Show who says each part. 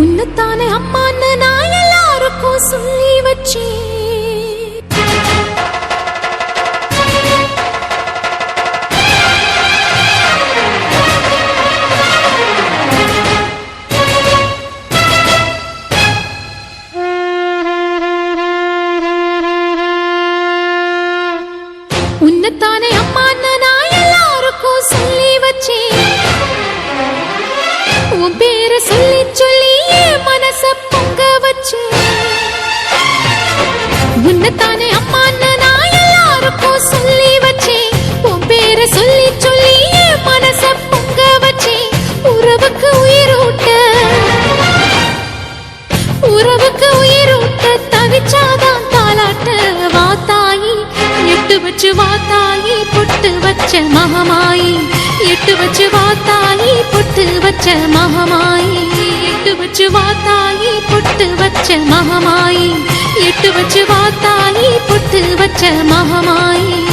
Speaker 1: உன்னைத்தானே அம்மான்னு நான் எல்லாருக்கும் சொல்லி வச்சேன். உன்னைத்தானே அம்மான்னு நான் எல்லாருக்கும் சொல்லி வச்சேன். உன் பேரை சொல்லி சொல்லி உன்னைத்தானே அம்மான்னு நான் எல்லாருக்கும் சொல்லி வச்சேன். உன் பேரை சொல்லி சொல்லி மனச பொங்க வச்சேன். உறவுக்கு உயிரூட்ட உறவுக்கு உயிரூட்ட தவிச்சாதான் தாலாட்ட வாத்தாயி எட்டு வச்சு வாத்தாயி பொட்டு வச்ச மகமாயி எட்டு வச்சு வாத்தாயி பொட்டு வச்ச மகமாயி எட்டு வச்சு வாத்தாயி பொட்டு வச்ச மகமாயி. எட்டு வச்சு பொட்டு வச்ச மகமாயி